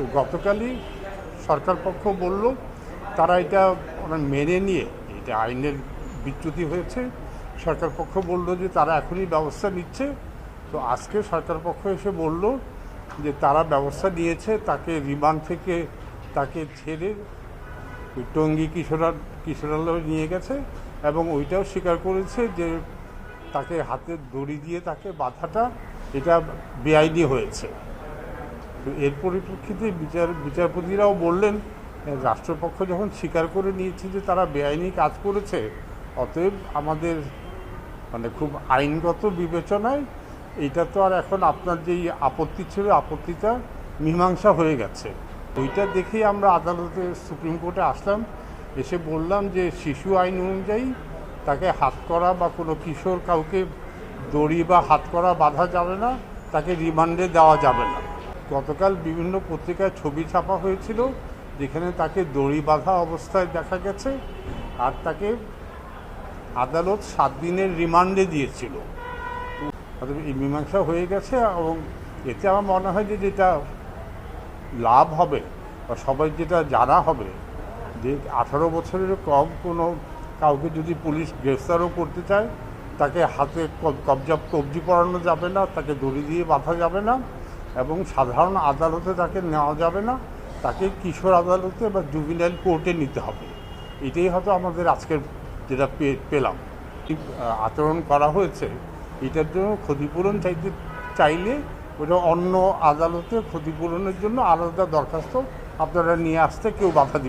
তো গতকালই সরকার পক্ষ বলল, তারা এটা ওনার মেনে নিয়ে, এটা আইনের বিচ্যুতি হয়েছে। সরকার পক্ষ বলল যে তারা এখনই ব্যবস্থা নিচ্ছে। তো আজকে সরকার পক্ষ এসে বলল যে তারা ব্যবস্থা নিয়েছে, তাকে রিমান্ড থেকে তাকে ছেড়ে টঙ্গী কিশোরা, কিশোরালয়ে নিয়ে গেছে এবং ওইটাও স্বীকার করেছে যে তাকে হাতে দড়ি দিয়ে তাকে বাধাটা এটা বেআইনি হয়েছে। এর পরিপ্রেক্ষিতে বিচার, বিচারপতিরাও বললেন রাষ্ট্রপক্ষ যখন স্বীকার করে নিয়েছে যে তারা বেআইনি কাজ করেছে, অতএব আমাদের মানে খুব আইনগত বিবেচনায় এইটা তো আর এখন আপনার যেই আপত্তি ছিল, আপত্তিটা মীমাংসা হয়ে গেছে। ওইটা দেখেই আমরা আদালতে সুপ্রিম কোর্টে আসলাম, এসে বললাম যে শিশু আইন অনুযায়ী তাকে হাত করা বা কোনো কিশোর কাউকে দড়ি বা হাত করা বাধা যাবে না, তাকে রিমান্ডে দেওয়া যাবে না। গতকাল বিভিন্ন পত্রিকায় ছবি ছাপা হয়েছিল, যেখানে তাকে দড়ি বাঁধা অবস্থায় দেখা গেছে আর তাকে আদালত সাত দিনের রিমান্ডে দিয়েছিল। এই মীমাংসা হয়ে গেছে এবং এতে আমার মনে হয় যে যেটা লাভ হবে বা সবাই যেটা জানা হবে, যে আঠারো বছরের কম কোনো কাউকে যদি পুলিশ গ্রেফতারও করতে চায়, তাকে হাতে কব- কবজা, কবজি পড়ানো যাবে না, তাকে দড়ি দিয়ে বাঁধা যাবে না। এবং সাধারণ আদালতে তাকে নেওয়া যাবে না, তাকে কিশোর আদালতে বা জুবিনাইল কোর্টে নিতে হবে। এটাই হয়তো আমাদের আজকের যেটা পেলাম। আচরণ করা হয়েছে, এটার জন্য ক্ষতিপূরণ চাইতে, চাইলে ওটা অন্য আদালতে ক্ষতিপূরণের জন্য আলাদা দরখাস্ত আপনারা নিয়ে আসতে কেউ বাধা দিবে